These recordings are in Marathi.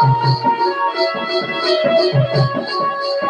Thank you.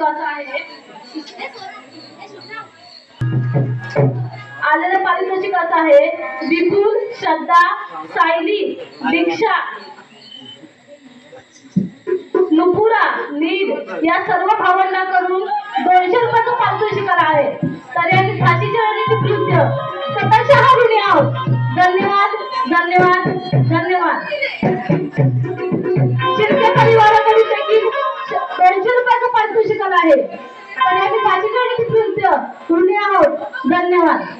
गाजं आहे. आलेलं पारितोषिक आहे. विपुल श्रद्धा सायली दीक्षा. नुपुरा नील या सर्व भावंडा करून दोनशे रुपयाचं पारितोषिक आहे. तर यांनी झाशी चरणी कृत्य स्वतःच्या हारून आहोत धन्यवाद धन्यवाद धन्यवाद. शिर्के परिवाराकडे 朋友。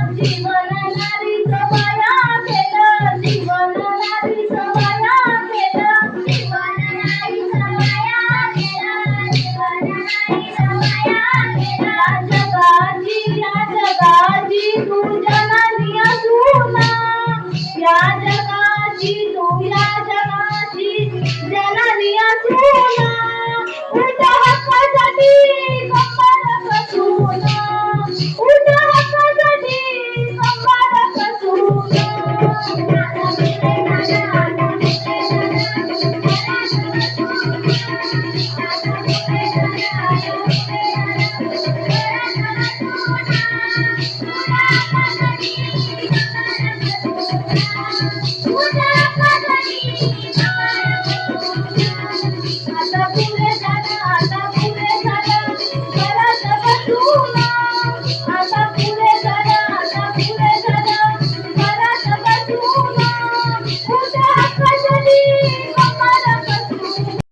जीवन